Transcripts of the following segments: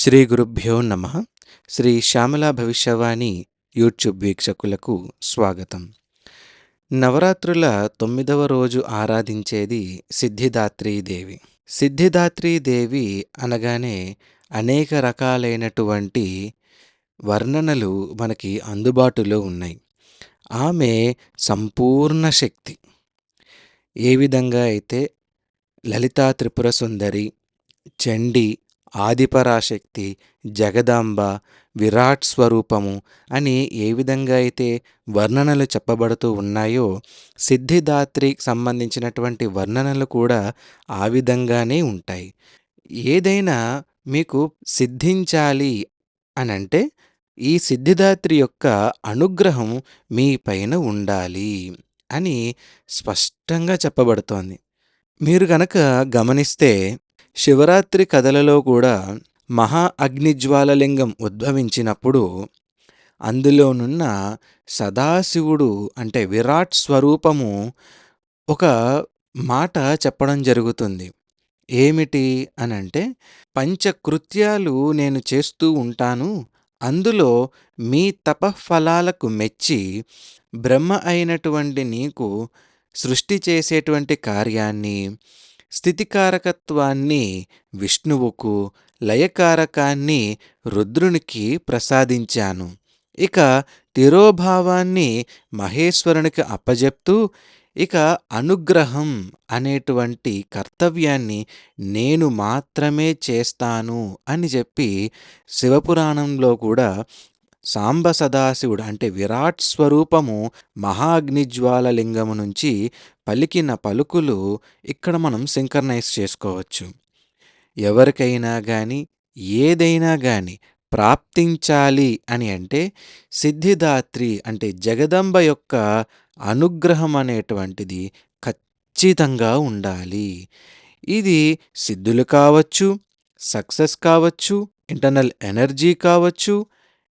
శ్రీ గురుభ్యో నమ. శ్రీ శ్యామల భవిష్యవాణి యూట్యూబ్ వీక్షకులకు స్వాగతం. నవరాత్రుల తొమ్మిదవ రోజు ఆరాధించేది సిద్ధిదాత్రీదేవి సిద్ధిదాత్రీదేవి అనగానే అనేక రకాలైనటువంటి వర్ణనలు మనకి అందుబాటులో ఉన్నాయి. ఆమె సంపూర్ణ శక్తి. ఏ విధంగా అయితే లలితా త్రిపుర సుందరి చండి ఆదిపరాశక్తి జగదాంబ విరాట్ స్వరూపము అని ఏ విధంగా అయితే వర్ణనలు చెప్పబడుతూ ఉన్నాయో సిద్ధిదాత్రికి సంబంధించినటువంటి వర్ణనలు కూడా ఆ విధంగానే ఉంటాయి. ఏదైనా మీకు సిద్ధించాలి అని అంటే ఈ సిద్ధిదాత్రి యొక్క అనుగ్రహం మీ పైన ఉండాలి అని స్పష్టంగా చెప్పబడుతోంది. మీరు గనక గమనిస్తే శివరాత్రి కథలలో కూడా మహా అగ్నిజ్వాలలింగం ఉద్భవించినప్పుడు అందులోనున్న సదాశివుడు అంటే విరాట్ స్వరూపము ఒక మాట చెప్పడం జరుగుతుంది. ఏమిటి అనంటే పంచకృత్యాలు నేను చేస్తూ ఉంటాను అందులో మీ తపఫలాలకు మెచ్చి బ్రహ్మ అయినటువంటి నీకు సృష్టి చేసేటువంటి కార్యాన్ని స్థితికారకత్వాన్ని విష్ణువుకు లయకారకాన్ని రుద్రునికి ప్రసాదించాను. ఇక తిరోభావాన్ని మహేశ్వరునికి అప్పజెప్తూ ఇక అనుగ్రహం అనేటువంటి కర్తవ్యాన్ని నేను మాత్రమే చేస్తాను అని చెప్పి శివపురాణంలో కూడా సాంబ సదాశివుడు అంటే విరాట్ స్వరూపము మహాగ్నిజ్వాలలింగము నుంచి పలికిన పలుకులు ఇక్కడ మనం సింకర్నైజ్ చేసుకోవచ్చు. ఎవరికైనా కానీ ఏదైనా కానీ ప్రాప్తించాలి అని అంటే సిద్ధిదాత్రి అంటే జగదంబ యొక్క అనుగ్రహం అనేటువంటిది ఖచ్చితంగా ఉండాలి. ఇది సిద్ధులు కావచ్చు సక్సెస్ కావచ్చు ఇంటర్నల్ ఎనర్జీ కావచ్చు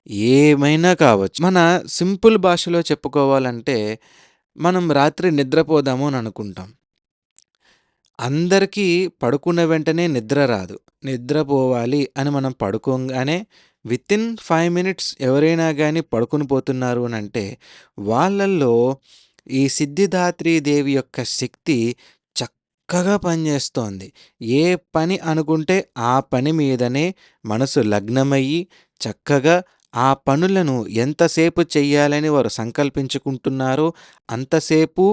ఏమైనా కావచ్చు. మన సింపుల్ భాషలో చెప్పుకోవాలంటే మనం రాత్రి నిద్రపోదాము అని అనుకుంటాం. అందరికీ పడుకున్న వెంటనే నిద్ర రాదు. నిద్రపోవాలి అని మనం పడుకోగానే వితిన్ ఫైవ్ మినిట్స్ ఎవరైనా కానీ పడుకుని పోతున్నారు అని అంటే వాళ్ళల్లో ఈ సిద్ధిదాత్రి దేవి యొక్క శక్తి చక్కగా పనిచేస్తోంది. ఏ పని అనుకుంటే ఆ పని మీదనే మనసు లగ్నమయ్యి చక్కగా ఆ పనులను ఎంతసేపు చెయ్యాలని వారు సంకల్పించుకుంటున్నారో అంతసేపు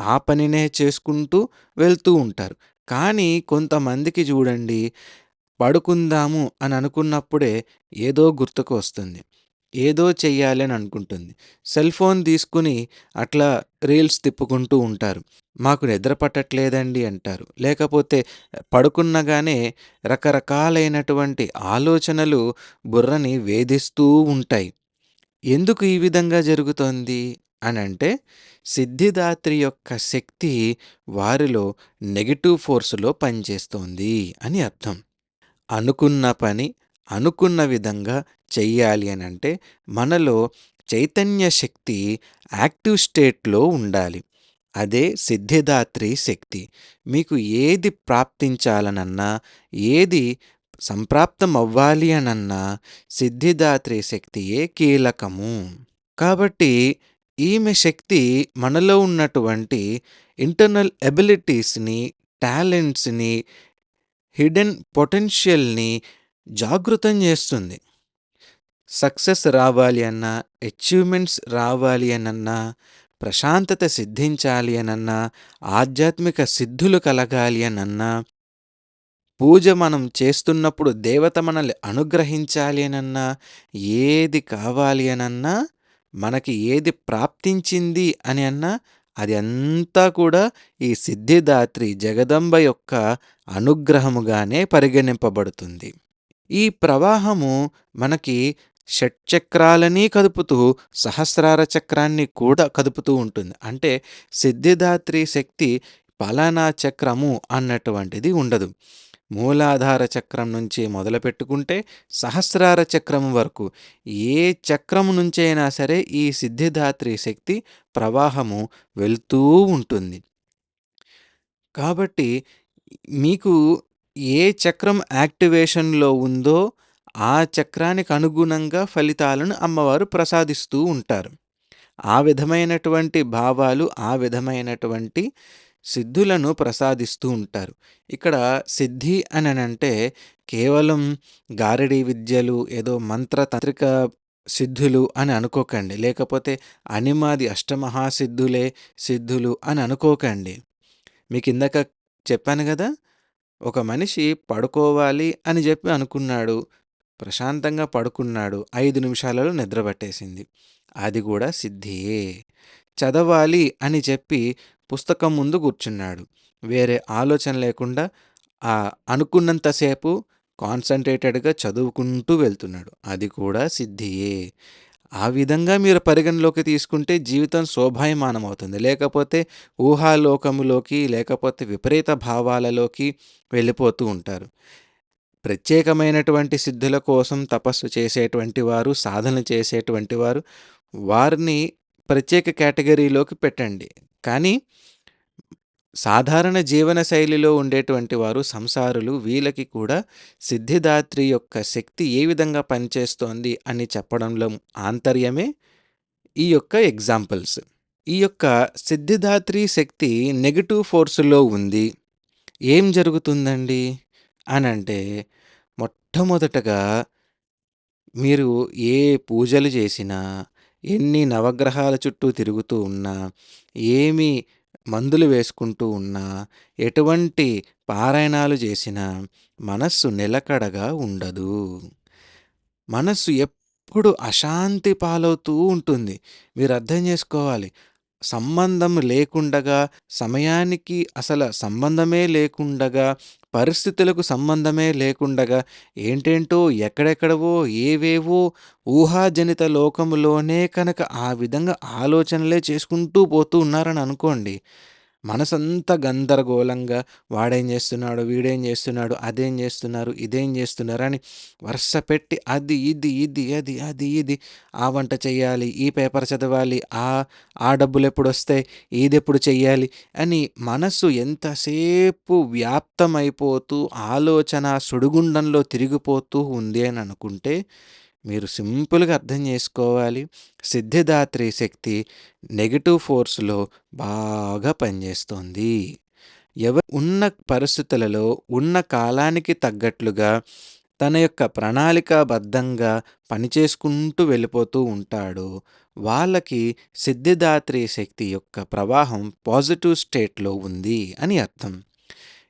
ఆ పనినే చేసుకుంటూ వెళ్తూ ఉంటారు. కానీ కొంతమందికి చూడండి పడుకుందాము అని అనుకున్నప్పుడే ఏదో గుర్తుకు వస్తుంది. ఏదో చెయ్యాలని అనుకుంటుంది. సెల్ ఫోన్ తీసుకుని అట్లా రీల్స్ తిప్పుకుంటూ ఉంటారు. మాకు నిద్ర పట్టట్లేదండి అంటారు. లేకపోతే పడుకున్నగానే రకరకాలైనటువంటి ఆలోచనలు బుర్రని వేధిస్తూ ఉంటాయి. ఎందుకు ఈ విధంగా జరుగుతోంది? అని అంటే సిద్ధిదాత్రి యొక్క శక్తి వారిలో నెగిటివ్ ఫోర్సులో పనిచేస్తోంది అని అర్థం. అనుకున్న పని అనుకున్న విధంగా చెయ్యాలి అని అంటే మనలో చైతన్య శక్తి యాక్టివ్ స్టేట్లో ఉండాలి. అదే సిద్ధిదాత్రి శక్తి. మీకు ఏది ప్రాప్తించాలనన్నా ఏది సంప్రాప్తం అవ్వాలి అనన్నా సిద్ధిదాత్రి శక్తియే కీలకము. కాబట్టి ఈమె శక్తి మనలో ఉన్నటువంటి ఇంటర్నల్ ఎబిలిటీస్ని టాలెంట్స్ని హిడెన్ పొటెన్షియల్ని జాగృతం చేస్తుంది. సక్సెస్ రావాలి అన్నా అచీవ్మెంట్స్ రావాలి అనన్నా ప్రశాంతత సిద్ధించాలి అనన్నా ఆధ్యాత్మిక సిద్ధులు కలగాలి అనన్నా పూజ మనం చేస్తున్నప్పుడు దేవత మనల్ని అనుగ్రహించాలి అనన్నా ఏది కావాలి అనన్నా మనకి ఏది ప్రాప్తించింది అని అన్నా అది అంతా కూడా ఈ సిద్ధిదాత్రి జగదంబ యొక్క అనుగ్రహముగానే పరిగణింపబడుతుంది. ఈ ప్రవాహము మనకి షట్చక్రాలని కదుపుతూ సహస్రార చక్రాన్ని కూడా కదుపుతూ ఉంటుంది. అంటే సిద్ధిదాత్రి శక్తి పలానా చక్రము అన్నటువంటిది ఉండదు. మూలాధార చక్రం నుంచి మొదలు పెట్టుకుంటే సహస్రార చక్రం వరకు ఏ చక్రం నుంచైనా సరే ఈ సిద్ధిదాత్రి శక్తి ప్రవాహము వెళ్తూ ఉంటుంది. కాబట్టి మీకు ఏ చక్రం యాక్టివేషన్లో ఉందో ఆ చక్రానికి అనుగుణంగా ఫలితాలను అమ్మవారు ప్రసాదిస్తూ ఉంటారు. ఆ విధమైనటువంటి భావాలు, ఆ విధమైనటువంటి సిద్ధులను ప్రసాదిస్తూ ఉంటారు. ఇక్కడ సిద్ధి అననంటే కేవలం గారడీ విద్యలు, ఏదో మంత్రతంత్రిక సిద్ధులు అని అనుకోకండి. లేకపోతే అనిమాది అష్టమహాసిద్ధులే సిద్ధులు అని అనుకోకండి. మీకిందాక చెప్పాను కదా ఒక మనిషి పడుకోవాలి అని చెప్పి అనుకున్నాడు. ప్రశాంతంగా పడుకున్నాడు. ఐదు నిమిషాలలో నిద్ర పట్టేసింది. అది కూడా సిద్ధియే. చదవాలి అని చెప్పి పుస్తకం ముందు కూర్చున్నాడు. వేరే ఆలోచన లేకుండా ఆ అనుకున్నంతసేపు కాన్సన్ట్రేటెడ్గా కాన్సంట్రేటెడ్‌గా చదువుకుంటూ వెళ్తున్నాడు. అది కూడా సిద్ధియే. ఆ విధంగా మీరు పరిగణలోకి తీసుకుంటే జీవితం శోభాయమానమవుతుంది. లేకపోతే ఊహాలోకములోకి, లేకపోతే విపరీత భావాలలోకి వెళ్ళిపోతూ ఉంటారు. ప్రత్యేకమైనటువంటి సిద్ధుల కోసం తపస్సు చేసేటువంటి వారు, సాధన చేసేటువంటి వారు, వారిని ప్రత్యేక కేటగిరీలోకి పెట్టండి. కానీ సాధారణ జీవన శైలిలో ఉండేటువంటి వారు సంసారులు వీళ్ళకి కూడా సిద్ధిదాత్రి యొక్క శక్తి ఏ విధంగా పనిచేస్తోంది అని చెప్పడంలో ఆంతర్యమే ఈ యొక్క ఎగ్జాంపుల్స్. ఈ యొక్క సిద్ధిదాత్రి శక్తి నెగిటివ్ ఫోర్సులో ఉంది. ఏం జరుగుతుందండి అనంటే మొట్టమొదటగా మీరు ఏ పూజలు చేసినా, ఎన్ని నవగ్రహాల చుట్టూ తిరుగుతూ ఉన్నా, ఏమి మందులు వేసుకుంటూ ఉన్నా, ఎటువంటి పారాయణాలు చేసినా మనస్సు నిలకడగా ఉండదు. మనస్సు ఎప్పుడు అశాంతి పాలవుతూ ఉంటుంది. మీరు అర్థం చేసుకోవాలి. సంబంధం లేకుండగా, సమయానికి అసల సంబంధమే లేకుండగా, పరిస్థితులకు సంబంధమే లేకుండగా, ఏంటేంటో ఎక్కడెక్కడవో ఏవేవో ఊహాజనిత లోకంలోనే కనుక ఆ విధంగా ఆలోచనలే చేసుకుంటూ పోతూ ఉన్నారని అనుకోండి. మనసంతా గందరగోళంగా వాడేం చేస్తున్నాడు, వీడేం చేస్తున్నాడు, అదేం చేస్తున్నారు, ఇదేం చేస్తున్నారు? అని వరుస పెట్టి అది, ఇది, ఇది, అది, అది, ఇది ఆ వంట చెయ్యాలి, ఈ పేపర్ చదవాలి, ఆ ఆ డబ్బులు ఎప్పుడు వస్తే ఇది ఎప్పుడు చెయ్యాలి అని మనస్సు ఎంతసేపు వ్యాప్తమైపోతూ ఆలోచన సుడిగుండంలో తిరిగిపోతూ ఉంది అని అనుకుంటే మీరు సింపుల్‌గా అర్థం చేసుకోవాలి. సిద్ధిదాత్రి శక్తి నెగిటివ్ ఫోర్స్‌లో బాగా పనిచేస్తోంది. ఎవ ఉన్న పరిస్థితులలో, ఉన్న కాలానికి తగ్గట్లుగా తన యొక్క ప్రణాళికాబద్ధంగా పనిచేసుకుంటూ వెళ్ళిపోతూ ఉంటాడు వాళ్ళకి సిద్ధిదాత్రి శక్తి యొక్క ప్రవాహం పాజిటివ్ స్టేట్‌లో ఉంది అని అర్థం.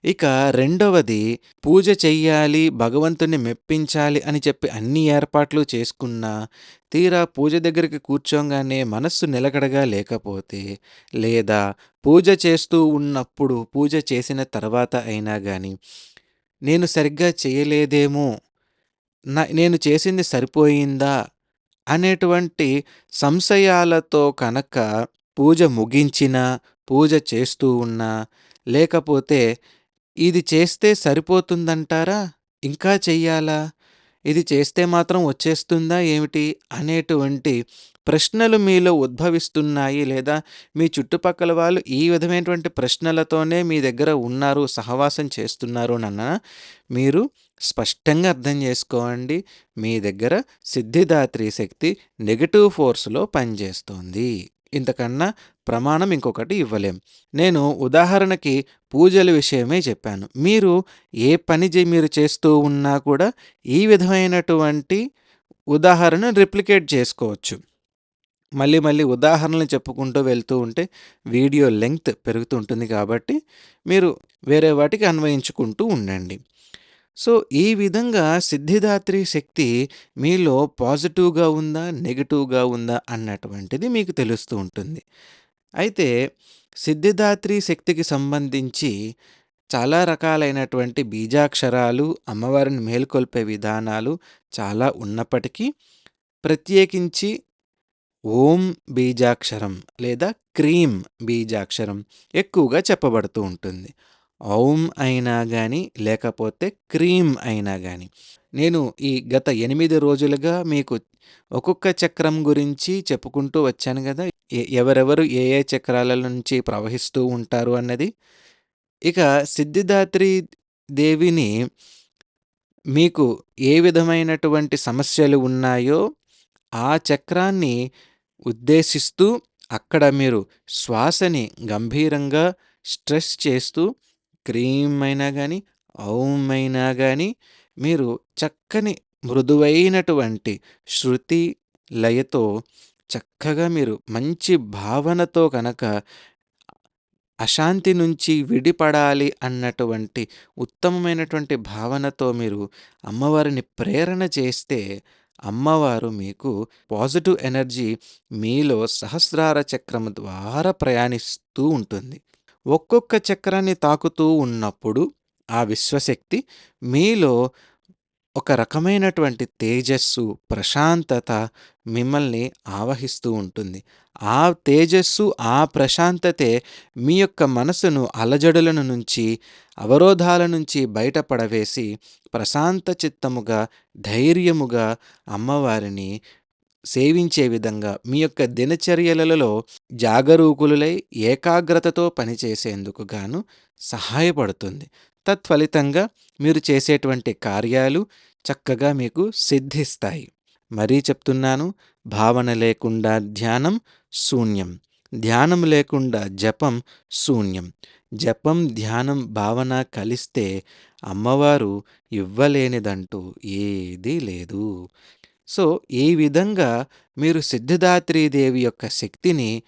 ఇక రెండవది పూజ చెయ్యాలి, భగవంతుణ్ణి మెప్పించాలి అని చెప్పి అన్ని ఏర్పాట్లు చేసుకున్నా, తీరా పూజ దగ్గరికి కూర్చోంగానే మనస్సు నిలకడగా లేకపోతే, లేదా పూజ చేస్తూ ఉన్నప్పుడు, పూజ చేసిన తర్వాత అయినా కానీ నేను సరిగ్గా చేయలేదేమో, నా నేను చేసింది సరిపోయిందా అనేటువంటి సంశయాలతో కనుక పూజ ముగించినా, పూజ చేస్తూ ఉన్నా, లేకపోతే ఇది చేస్తే సరిపోతుందంటారా? ఇంకా చెయ్యాలా? ఇది చేస్తే మాత్రం వచ్చేస్తుందా ఏమిటి? అనేటువంటి ప్రశ్నలు మీలో ఉద్భవిస్తున్నాయి. లేదా మీ చుట్టుపక్కల వాళ్ళు ఈ విధమైనటువంటి ప్రశ్నలతోనే మీ దగ్గర ఉన్నారు, సహవాసం చేస్తున్నారు నన్న మీరు స్పష్టంగా అర్థం చేసుకోండి. మీ దగ్గర సిద్ధిదాత్రి శక్తి నెగటివ్ ఫోర్స్‌లో పనిచేస్తోంది. ఇంతకన్నా ప్రమాణం ఇంకొకటి ఇవ్వలేం. నేను ఉదాహరణకి పూజల విషయమే చెప్పాను. మీరు ఏ పని మీరు చేస్తూ ఉన్నా కూడా ఈ విధమైనటువంటి ఉదాహరణను రిప్లికేట్ చేసుకోవచ్చు. మళ్ళీ మళ్ళీ ఉదాహరణలు చెప్పుకుంటూ వెళ్తూ ఉంటే వీడియో లెంగ్త్ పెరుగుతూ ఉంటుంది కాబట్టి మీరు వేరే వాటికి అన్వయించుకుంటూ ఉండండి. సో, ఈ విధంగా సిద్ధిదాత్రి శక్తి మీలో పాజిటివ్‌గా ఉందా? నెగిటివ్గా ఉందా? అన్నటువంటిది మీకు తెలుస్తూ ఉంటుంది. అయితే సిద్ధిదాత్రి శక్తికి సంబంధించి చాలా రకాలైనటువంటి బీజాక్షరాలు, అమ్మవారిని మేల్కొల్పే విధానాలు చాలా ఉన్నప్పటికీ, ప్రత్యేకించి ఓం బీజాక్షరం లేదా క్రీం బీజాక్షరం ఎక్కువగా చెప్పబడుతూ ఉంటుంది. ఓం అయినా కానీ లేకపోతే క్రీం అయినా కానీ నేను ఈ గత ఎనిమిది రోజులుగా మీకు ఒక్కొక్క చక్రం గురించి చెప్పుకుంటూ వచ్చాను కదా ఎ ఎవరెవరు ఏ ఏ చక్రాల నుంచి ప్రవహిస్తూ ఉంటారు అన్నది. ఇక సిద్ధిదాత్రి దేవిని మీకు ఏ విధమైనటువంటి సమస్యలు ఉన్నాయో ఆ చక్రాన్ని ఉద్దేశిస్తూ అక్కడ మీరు శ్వాసని గంభీరంగా స్ట్రెస్ చేస్తూ క్రీమ్ అయినా కానీ ఔం అయినా కానీ మీరు చక్కని మృదువైనటువంటి శృతి, లయతో చక్కగా మీరు మంచి భావనతో కనుక అశాంతి నుంచి విడిపడాలి అన్నటువంటి ఉత్తమమైనటువంటి భావనతో మీరు అమ్మవారిని ప్రేరణ చేస్తే అమ్మవారు మీకు పాజిటివ్ ఎనర్జీ మీలో సహస్రార చక్రం ద్వారా ప్రయాణిస్తూ ఉంటుంది. ఒక్కొక్క చక్రాన్ని తాకుతూ ఉన్నప్పుడు ఆ విశ్వశక్తి మీలో ఒక రకమైనటువంటి తేజస్సు, ప్రశాంతత మిమ్మల్ని ఆవహిస్తూ ఉంటుంది. ఆ తేజస్సు, ఆ ప్రశాంతతే మీ యొక్క మనసును అలజడులను నుంచి, అవరోధాల నుంచి బయటపడవేసి ప్రశాంత చిత్తముగా, ధైర్యముగా అమ్మవారిని సేవించే విధంగా మీ యొక్క దినచర్యలలో జాగరూకులై ఏకాగ్రతతో పనిచేసేందుకు గాను సహాయపడుతుంది. తత్ఫలితంగా మీరు చేసేటువంటి కార్యాలు చక్కగా మీకు సిద్ధిస్తాయి. మరీ చెప్తున్నాను భావన లేకుండా ధ్యానం శూన్యం. ధ్యానం లేకుండా జపం శూన్యం. జపం, ధ్యానం, భావన కలిస్తే అమ్మవారు ఇవ్వలేనిదంటూ ఏదీ లేదు. సో, ఈ విధంగా మీరు సిద్ధిదాత్రీదేవి యొక్క శక్తిని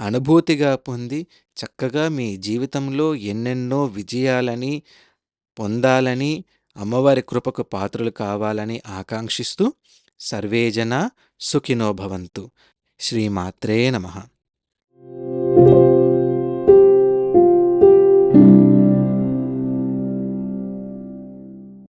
అనుభూతిగా పొంది చక్కగా మీ జీవితంలో ఎన్నెన్నో విజయాలని పొందాలని, అమ్మవారి కృపకు పాత్రలు కావాలని ఆకాంక్షిస్తూ సర్వే జనా సుఖినో భవంతు. శ్రీమాత్రే నమః.